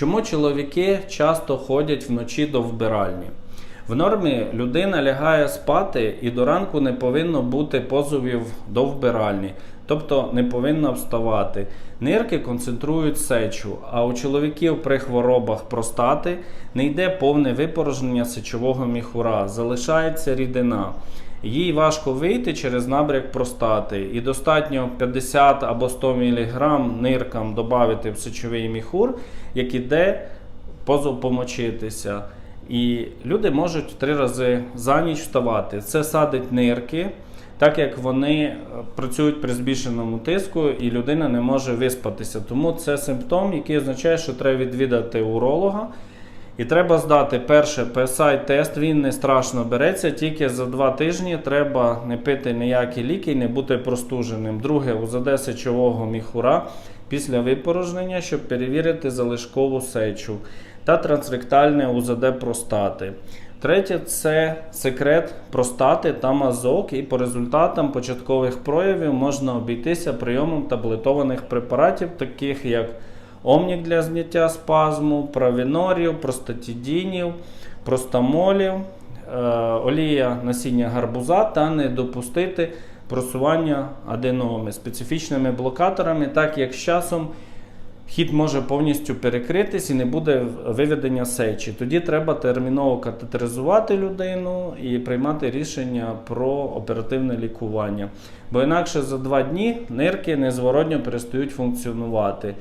Чому чоловіки часто ходять вночі до вбиральні? В нормі людина лягає спати і до ранку не повинно бути позовів до вбиральні, тобто не повинна вставати. Нирки концентрують сечу, а у чоловіків при хворобах простати не йде повне випорожнення сечового міхура, залишається рідина. Їй важко вийти через набряк простати, і достатньо 50 або 100 мг ниркам додати в сечовий міхур, як іде позов помочитися. І люди можуть три рази за ніч вставати. Це садить нирки, так як вони е, працюють при збільшеному тиску, і людина не може виспатися. Тому це симптом, який означає, що треба відвідати уролога. І треба здати перше PSI-тест, він не страшно береться, тільки за два тижні треба не пити ніякі ліки і не бути простуженим. Друге, УЗД сечового міхура після випорожнення, щоб перевірити залишкову сечу та трансректальне УЗД простати. Третє це секрет простати та мазок, і по результатам початкових проявів можна обійтися прийомом таблетованих препаратів, таких як омнік для зняття спазму, правінорів, простатідінів, простамолів, е, олія насіння гарбуза та не допустити просування аденоми специфічними блокаторами, так як з часом хід може повністю перекритись і не буде виведення сечі. Тоді треба терміново катетеризувати людину і приймати рішення про оперативне лікування. Бо інакше за два дні нирки незворотньо перестають функціонувати.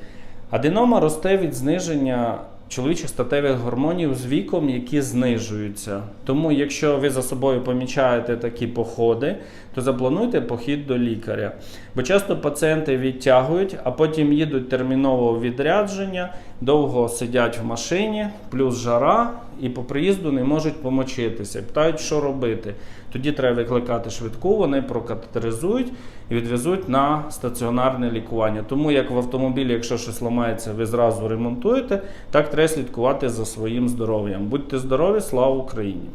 Аденома росте від зниження чоловічих статевих гормонів з віком, які знижуються. Тому, якщо ви за собою помічаєте такі походи, то заплануйте похід до лікаря. Бо часто пацієнти відтягують, а потім їдуть терміново у відрядження, довго сидять в машині, плюс жара, і по приїзду не можуть помочитися. Питають, що робити. Тоді треба викликати швидку, вони прокатетеризують і відвезуть на стаціонарне лікування. Тому як в автомобілі, якщо щось ламається, ви зразу ремонтуєте, так треба слідкувати за своїм здоров'ям. Будьте здорові, слава Україні!